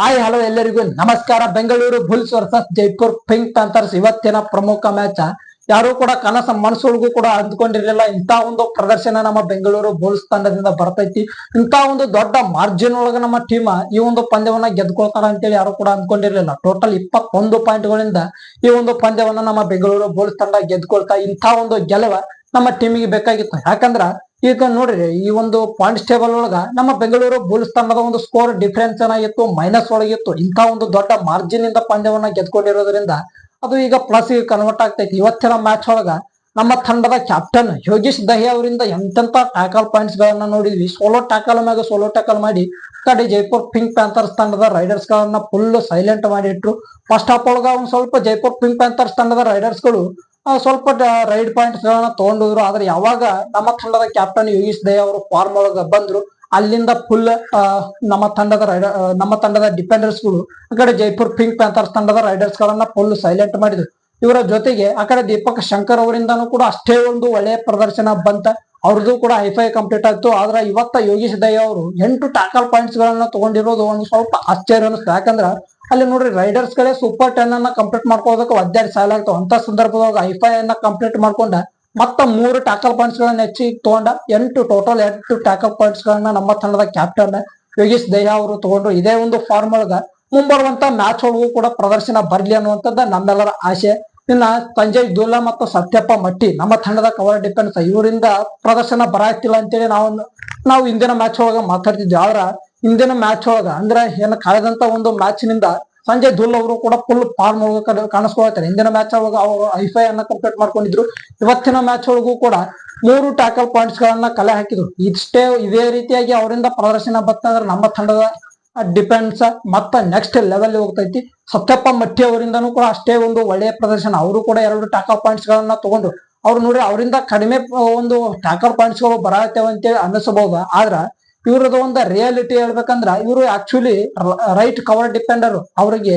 Hi, hello ಎಲ್ಲರಿಗೂ ನಮಸ್ಕಾರ. Bengaluru bulls versus Jaipur pink panthers. ಇವತ್ತಿನ ಪ್ರಮುಖ ಮ್ಯಾಚ್ ಯಾರು ಕೂಡ ಕನಸ ಮನಸ್ಸೊಳಗೂ ಕೂಡ ಅಂದ್ಕೊಂಡಿರಲಿಲ್ಲ. ಇಂತ ಒಂದು ಪ್ರದರ್ಶನ ನಮ್ಮ ಬೆಂಗಳೂರು ಬುಲ್ಸ್ ತಂಡದಿಂದ ಬರ್ತೈತಿ. ಇಂತ ಒಂದು ದೊಡ್ಡ ಮಾರ್ಜಿನ್ ಒಳಗ ನಮ್ಮ ಟೀಮ್ ಈ ಒಂದು ಪಂದ್ಯವನ್ನ ಗೆದ್ಕೊಳ್ತಾರ ಅಂತೇಳಿ ಯಾರು ಕೂಡ ಅಂದ್ಕೊಂಡಿರಲಿಲ್ಲ. ಟೋಟಲ್ ಇಪ್ಪತ್ತೊಂದು ಪಾಯಿಂಟ್ಗಳಿಂದ ಈ ಒಂದು ಪಂದ್ಯವನ್ನ ನಮ್ಮ ಬೆಂಗಳೂರು ಬುಲ್ಸ್ ತಂಡ ಗೆದ್ಕೊಳ್ತಾ ಇಂಥ ಒಂದು ಗೆಲುವ ನಮ್ಮ ಟೀಮಿಗೆ ಬೇಕಾಗಿತ್ತು. ಯಾಕಂದ್ರ ಈಗ ನೋಡ್ರಿ, ಈ ಒಂದು ಪಾಯಿಂಟ್ಸ್ ಟೇಬಲ್ ಒಳಗ ನಮ್ಮ ಬೆಂಗಳೂರು ಬುಲ್ಸ್ ತಂಡದ ಒಂದು ಸ್ಕೋರ್ ಡಿಫ್ರೆನ್ಸ್ ಏನಾಗಿತ್ತು ಮೈನಸ್ ಒಳಗಿತ್ತು ಇಂಥ ಒಂದು ದೊಡ್ಡ ಮಾರ್ಜಿನ್ ಇಂದ ಪಂದ್ಯವನ್ನ ಗೆದ್ಕೊಂಡಿರೋದ್ರಿಂದ ಅದು ಈಗ ಪ್ಲಸ್ ಕನ್ವರ್ಟ್ ಆಗ್ತೈತಿ. ಇವತ್ತಿನ ಮ್ಯಾಚ್ ಒಳಗ ನಮ್ಮ ತಂಡದ ಕ್ಯಾಪ್ಟನ್ ಯೋಗೀಶ್ ದಹಿ ಅವರಿಂದ ಎಂತೆಂತ ಟ್ಯಾಕಲ್ ಪಾಯಿಂಟ್ಸ್ ಗಳನ್ನ ನೋಡಿದ್ವಿ. ಸೋಲೋ ಟ್ಯಾಕಲ್ ಮ್ಯಾಗ ಸೋಲೋ ಟ್ಯಾಕಲ್ ಮಾಡಿ, ಕಡೆ ಜೈಪುರ್ ಪಿಂಕ್ ಪ್ಯಾಂಥರ್ಸ್ ತಂಡದ ರೈಡರ್ಸ್ ಗಳನ್ನ ಫುಲ್ ಸೈಲೆಂಟ್ ಮಾಡಿಟ್ರು ಫಸ್ಟ್ ಹಾಫ್ ಒಳಗ ಒಂದ್ ಸ್ವಲ್ಪ ಜೈಪುರ್ ಪಿಂಕ್ ಪ್ಯಾಂಥರ್ಸ್ ತಂಡದ ರೈಡರ್ಸ್ಗಳು ಸ್ವಲ್ಪ ರೈಡ್ ಪಾಯಿಂಟ್ಸ್ ತಗೊಂಡಿದ್ರು, ಆದ್ರೆ ಯಾವಾಗ ನಮ್ಮ ತಂಡದ ಕ್ಯಾಪ್ಟನ್ ಯೋಗೀಶ್ ದೇ ಅವರು ಫಾರ್ಮ್ ಒಳಗ ಬಂದ್ರು, ಅಲ್ಲಿಂದ ಫುಲ್ ನಮ್ಮ ತಂಡದ ರೈಡರ್ ನಮ್ಮ ತಂಡದ ಡಿಫೆಂಡರ್ಸ್ಗಳು, ಆ ಜೈಪುರ್ ಪಿಂಕ್ ಪ್ಯಾಂಥರ್ಸ್ ತಂಡದ ರೈಡರ್ಸ್ ಗಳನ್ನ ಫುಲ್ ಸೈಲೆಂಟ್ ಮಾಡಿದ್ರು. ಇವರ ಜೊತೆಗೆ ಆ ಕಡೆ ದೀಪಕ್ ಶಂಕರ್ ಅವರಿಂದನೂ ಕೂಡ ಅಷ್ಟೇ ಒಂದು ಒಳ್ಳೆಯ ಪ್ರದರ್ಶನ ಬಂತ. ಅವ್ರದ್ದು ಕೂಡ ಹೈಫೈ ಕಂಪ್ಲೀಟ್ ಆಯ್ತು, ಆದ್ರೆ ಇವತ್ತ ಯೋಗೀಶ್ ಅವರು ಎಂಟು ಟ್ಯಾಕಲ್ ಪಾಯಿಂಟ್ಸ್ ಗಳನ್ನ ತಗೊಂಡಿರೋದು ಒಂದು ಸ್ವಲ್ಪ ಆಶ್ಚರ್ಯ ಅನಿಸ್ತು. ಯಾಕಂದ್ರ ಅಲ್ಲಿ ನೋಡ್ರಿ ರೈಡರ್ಸ್ ಗಳೇ ಸೂಪರ್ ಟೆನ್ ಅನ್ನ ಕಂಪ್ಲೀಟ್ ಮಾಡ್ಕೋದಕ್ಕೆ ಒದ್ದಾಡಿ ಸಾಲ ಆಗ್ತಾವ ಅಂತ ಸಂದರ್ಭದೊಳಗ ಐಫೈ ಅನ್ನ ಕಂಪ್ಲೀಟ್ ಮಾಡ್ಕೊಂಡ ಮತ್ತ ಮೂರು ಟ್ಯಾಕಲ್ ಪಾಯಿಂಟ್ಸ್ ಗಳನ್ನ ಹೆಚ್ಚಿ ತಗೊಂಡ ಎಂಟು ಟೋಟಲ್ ಎಂಟು ಟ್ಯಾಕಲ್ ಪಾಯಿಂಟ್ಸ್ ಗಳನ್ನ ನಮ್ಮ ತಂಡದ ಕ್ಯಾಪ್ಟನ್ ಯೋಗೇಶ್ ದಯಾ ಅವರು ತಗೊಂಡ್ರು. ಇದೇ ಒಂದು ಫಾರ್ಮ್ ಒಳಗ ಮುಂಬರುವಂತ ಮ್ಯಾಚ್ ಒಳಗೂ ಕೂಡ ಪ್ರದರ್ಶನ ಬರ್ಲಿ ಅನ್ನುವಂಥದ್ದು ನಮ್ಮೆಲ್ಲರ ಆಸೆ. ಇನ್ನ ಸಂಜಯ್ ದುಲ್ಲಾ ಮತ್ತು ಸತ್ಯಪ್ಪ ಮಟ್ಟಿ ನಮ್ಮ ತಂಡದ ಕವರ್ ಡಿಫೆನ್ಸ್ ಇವರಿಂದ ಪ್ರದರ್ಶನ ಬರಾಯ್ತಿಲ್ಲ ಅಂತೇಳಿ ನಾವು ನಾವು ಇಂದಿನ ಮ್ಯಾಚ್ ಒಳಗ ಮಾತಾಡ್ತಿದ್ವಿ. ಆದ್ರ ಇಂದಿನ ಮ್ಯಾಚ್ ಒಳಗ, ಅಂದ್ರೆ ಏನ್ ಕಳೆದಂತ ಒಂದು ಮ್ಯಾಚ್ನಿಂದ ಸಂಜಯ್ ಧುಲ್ ಅವರು ಕೂಡ ಫುಲ್ ಫಾರ್ಮ್ ಒಳಗ ಕಾಣಿಸ್ಕೊಳ್ತಾರೆ. ಇಂದಿನ ಮ್ಯಾಚ್ ಒಳಗ ಅವರು ಐಫೈ ಅನ್ನ ಕಂಪ್ಲೀಟ್ ಮಾಡ್ಕೊಂಡಿದ್ರು. ಇವತ್ತಿನ ಮ್ಯಾಚ್ ಒಳಗೂ ಕೂಡ ಮೂರು ಟ್ಯಾಕಲ್ ಪಾಯಿಂಟ್ಸ್ ಗಳನ್ನ ಕಲೆ ಹಾಕಿದ್ರು. ಇಷ್ಟೇ ಇದೇ ರೀತಿಯಾಗಿ ಅವರಿಂದ ಪ್ರದರ್ಶನ ಬರ್ತಂದ್ರೆ ನಮ್ಮ ತಂಡದ ಡಿಫೆನ್ಸ್ ಮತ್ತ ನೆಕ್ಸ್ಟ್ ಲೆವೆಲ್ ಹೋಗ್ತೈತಿ. ಸತ್ಯಪ್ಪ ಮಟ್ಟಿ ಅವರಿಂದನೂ ಕೂಡ ಅಷ್ಟೇ ಒಂದು ಒಳ್ಳೆಯ ಪ್ರದರ್ಶನ. ಅವರು ಕೂಡ ಎರಡು ಟ್ಯಾಕಲ್ ಪಾಯಿಂಟ್ಸ್ ಗಳನ್ನ ತಗೊಂಡ್ರು. ಅವ್ರು ನೋಡಿ ಅವರಿಂದ ಕಡಿಮೆ ಒಂದು ಟ್ಯಾಕಲ್ ಪಾಯಿಂಟ್ಸ್ಗಳು ಬರತ್ತೇವೆ ಅಂತೇಳಿ ಅನ್ನಿಸಬಹುದು. ಆದ್ರ ಇವ್ರದ್ದು ಒಂದು ರಿಯಾಲಿಟಿ ಹೇಳ್ಬೇಕಂದ್ರ ಇವರು ಆಕ್ಚುಲಿ ರೈಟ್ ಕವರ್ ಡಿಪೆಂಡರ್ ಅವರಿಗೆ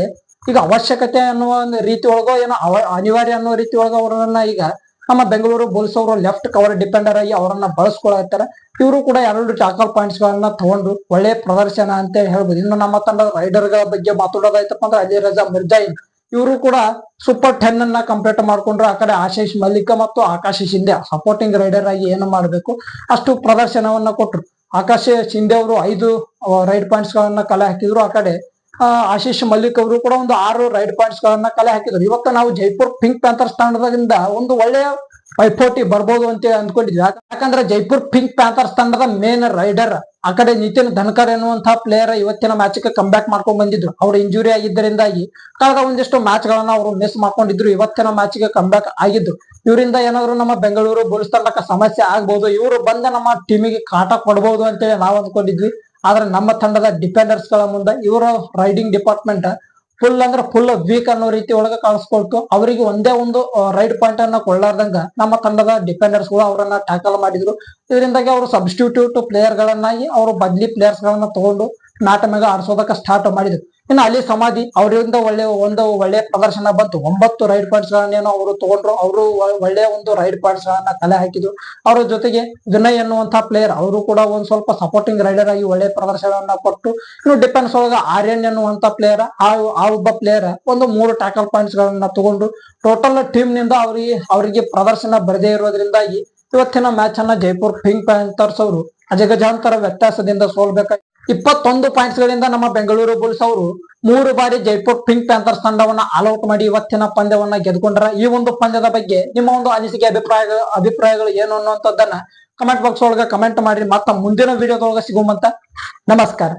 ಈಗ ಅವಶ್ಯಕತೆ ಅನ್ನುವ ಒಂದು ರೀತಿ ಒಳಗೋ ಏನೋ ಅನಿವಾರ್ಯ ಅನ್ನೋ ರೀತಿ ಒಳಗ ಅವರನ್ನ ಈಗ ನಮ್ಮ ಬೆಂಗಳೂರು ಬುಲ್ಸ್ ಅವರು ಲೆಫ್ಟ್ ಕವರ್ ಡಿಪೆಂಡರ್ ಆಗಿ ಅವರನ್ನ ಬಳಸ್ಕೊಳತ್ತಾರೆ ಇವರು ಕೂಡ ಎರಡು ಟಾಕಲ್ ಪಾಯಿಂಟ್ಸ್ ಗಳನ್ನ ತಗೊಂಡು ಒಳ್ಳೆ ಪ್ರದರ್ಶನ ಅಂತ ಹೇಳ್ಬೋದು. ಇನ್ನು ನಮ್ಮ ತಂಡದ ರೈಡರ್ಗಳ ಬಗ್ಗೆ ಮಾತಾಡೋದಾಯ್ತಪ್ಪ ಅಂದ್ರೆ ಅಲಿ ರಜಾ ಮಿರ್ಜಾಯಿನ್ ಇವರು ಕೂಡ ಸೂಪರ್ ಟೆನ್ ಅನ್ನ ಕಂಪ್ಲೀಟ್ ಮಾಡ್ಕೊಂಡ್ರು. ಆ ಕಡೆ ಆಶೀಶ್ ಮಲ್ಲಿಕ ಮತ್ತು ಆಕಾಶ್ ಶಿಂದೆ ಸಪೋರ್ಟಿಂಗ್ ರೈಡರ್ ಆಗಿ ಏನು ಮಾಡಬೇಕು? ಅಷ್ಟು ಪ್ರದರ್ಶನವನ್ನ ಕೊಟ್ರು. ಆಕಾಶ್ ಶಿಂದೆ ಅವರು ಐದು ರೈಡ್ ಪಾಯಿಂಟ್ಸ್ ಗಳನ್ನ ಕಲೆ ಹಾಕಿದ್ರು ಆ ಕಡೆ. ಆಶೀಶ್ ಮಲ್ಲಿಕ್ ಅವರು ಕೂಡ ಒಂದು ಆರು ರೈಡ್ ಪಾಯಿಂಟ್ಸ್ ಗಳನ್ನ ಕಲೆ ಹಾಕಿದ್ರು. ಇವತ್ತು ನಾವು ಜೈಪುರ್ ಪಿಂಕ್ ಪ್ಯಾಂಥರ್ಸ್ ತಂಡದಿಂದ ಒಂದು ಒಳ್ಳೆಯ ಪೈಪೋಟಿ ಬರ್ಬೋದು ಅಂತ ಅಂದ್ಕೊಂಡಿದ್ವಿ. ಯಾಕ- ಯಾಕಂದ್ರೆ ಜೈಪುರ್ ಪಿಂಕ್ ಪ್ಯಾಂಥರ್ಸ್ ತಂಡದ ಮೇನ್ ರೈಡರ್ ಆ ಕಡೆ ನಿತಿನ್ ಧನ್ಕರ್ ಎನ್ನುವಂತಹ ಪ್ಲೇಯರ್ ಇವತ್ತಿನ ಮ್ಯಾಚ್ಗೆ ಕಮ್ ಕಂಬ್ಯಾಕ್ ಮಾಡ್ಕೊಂಡ್ ಬಂದಿದ್ರು. ಅವ್ರು ಇಂಜುರಿ ಆಗಿದ್ದರಿಂದಾಗಿ ಕಳೆದ ಒಂದಿಷ್ಟು ಮ್ಯಾಚ್ ಗಳನ್ನ ಅವರು ಮಿಸ್ ಮಾಡ್ಕೊಂಡಿದ್ರು. ಇವತ್ತಿನ ಮ್ಯಾಚ್ಗೆ ಕಮ್ ಬ್ಯಾಕ್ ಆಗಿದ್ರು. ಇವರಿಂದ ಏನಾದ್ರು ನಮ್ಮ ಬೆಂಗಳೂರು ಬುಲ್ಸ್ ತಂಡಕ್ಕೆ ಸಮಸ್ಯೆ ಆಗ್ಬಹುದು ಇವರು ಬಂದ ನಮ್ಮ ಟೀಮಿಗೆ ಕಾಟ ಕೊಡಬಹುದು ಅಂತೇಳಿ ನಾವು ಅಂದ್ಕೊಂಡಿದ್ವಿ. ಆದ್ರೆ ನಮ್ಮ ತಂಡದ ಡಿಫೆಂಡರ್ಸ್ಗಳ ಮುಂದೆ ಇವರ ರೈಡಿಂಗ್ ಡಿಪಾರ್ಟ್ಮೆಂಟ್ ಫುಲ್ ಅಂದ್ರೆ ಫುಲ್ ವೀಕ್ ಅನ್ನೋ ರೀತಿ ಒಳಗ ಕಾಣಿಸ್ಕೊಳ್ತು. ಅವರಿಗೆ ಒಂದೇ ಒಂದು ರೈಡ್ ಪಾಯಿಂಟ್ ಅನ್ನ ಕೊಳ್ಳಾರ್ದಂಗ ನಮ್ಮ ತಂಡದ ಡಿಫೆಂಡರ್ಸ್ಗಳು ಅವರನ್ನ ಟ್ಯಾಕಲ್ ಮಾಡಿದ್ರು. ಇದರಿಂದಾಗಿ ಅವರು ಸಬ್ಸ್ಟಿಟ್ಯೂಟ್ ಪ್ಲೇಯರ್ ಗಳನ್ನಾಗಿ, ಅವರು ಬದ್ಲಿ ಪ್ಲೇಯರ್ಸ್ ಗಳನ್ನ ತಗೊಂಡು ನಾಟ ಮ್ಯಾಗ ಆಡ್ಸೋದಕ್ಕೆ ಸ್ಟಾರ್ಟ್ ಮಾಡಿದ್ರು. ಇನ್ನು ಅಲ್ಲಿ ಸಮಾಧಿ, ಅವರಿಂದ ಒಳ್ಳೆ, ಒಂದು ಒಳ್ಳೆ ಪ್ರದರ್ಶನ ಬಂತು. ಒಂಬತ್ತು ರೈಡ್ ಪಾಯಿಂಟ್ಸ್ ಗಳನ್ನೇನು ಅವರು ತಗೊಂಡ್ರು. ಅವರು ಒಳ್ಳೆಯ ಒಂದು ರೈಡ್ ಪಾಯಿಂಟ್ಸ್ ಗಳನ್ನ ಕಲೆ ಹಾಕಿದ್ರು. ಅವರ ಜೊತೆಗೆ ವಿನಯ್ ಎನ್ನುವಂತಹ ಪ್ಲೇಯರ್ ಅವರು ಕೂಡ ಒಂದ್ ಸ್ವಲ್ಪ ಸಪೋರ್ಟಿಂಗ್ ರೈಡರ್ ಆಗಿ ಒಳ್ಳೆ ಪ್ರದರ್ಶನವನ್ನ ಕೊಟ್ಟು, ಇನ್ನು ಡಿಫೆನ್ಸ್ ಒಳಗ ಆರ್ಯನ್ ಎನ್ನುವಂತ ಪ್ಲೇಯರ್ ಆ ಆ ಒಬ್ಬ ಪ್ಲೇಯರ್ ಒಂದು ಮೂರು ಟ್ಯಾಕಲ್ ಪಾಯಿಂಟ್ಸ್ ಗಳನ್ನ ತಗೊಂಡು ಟೋಟಲ್ ಟೀಮ್ನಿಂದ ಅವರಿಗೆ ಅವರಿಗೆ ಪ್ರದರ್ಶನ ಬರದೇ ಇರೋದ್ರಿಂದಾಗಿ ಇವತ್ತಿನ ಮ್ಯಾಚ್ ಅನ್ನ ಜೈಪುರ್ ಪಿಂಕ್ ಪ್ಯಾಂಥರ್ಸ್ ಅವರು ಅಜಗಜಾಂತರ ವ್ಯತ್ಯಾಸದಿಂದ ಸೋಲ್ಬೇಕಾಗಿ ಇಪ್ಪತ್ತೊಂದು ಪಾಯಿಂಟ್ಸ್ ಗಳಿಂದ ನಮ್ಮ ಬೆಂಗಳೂರು ಬುಲ್ಸ್ ಅವರು ಮೂರು ಬಾರಿ ಜೈಪುರ್ ಪಿಂಕ್ ಪ್ಯಾಂಥರ್ಸ್ ತಂಡವನ್ನ ಆಲ್ಔಟ್ ಮಾಡಿ ಇವತ್ತಿನ ಪಂದ್ಯವನ್ನ ಗೆದ್ಕೊಂಡ್ರ. ಈ ಒಂದು ಪಂದ್ಯದ ಬಗ್ಗೆ ನಿಮ್ಮ ಒಂದು ಅನಿಸಿಕೆ ಅಭಿಪ್ರಾಯ ಅಭಿಪ್ರಾಯಗಳು ಏನು ಅನ್ನುವಂಥದ್ದನ್ನ ಕಮೆಂಟ್ ಬಾಕ್ಸ್ ಒಳಗ ಕಮೆಂಟ್ ಮಾಡಿ ಮತ್ತ ಮುಂದಿನ ವಿಡಿಯೋದೊಳಗೆ ಸಿಗುವಂತ ನಮಸ್ಕಾರ.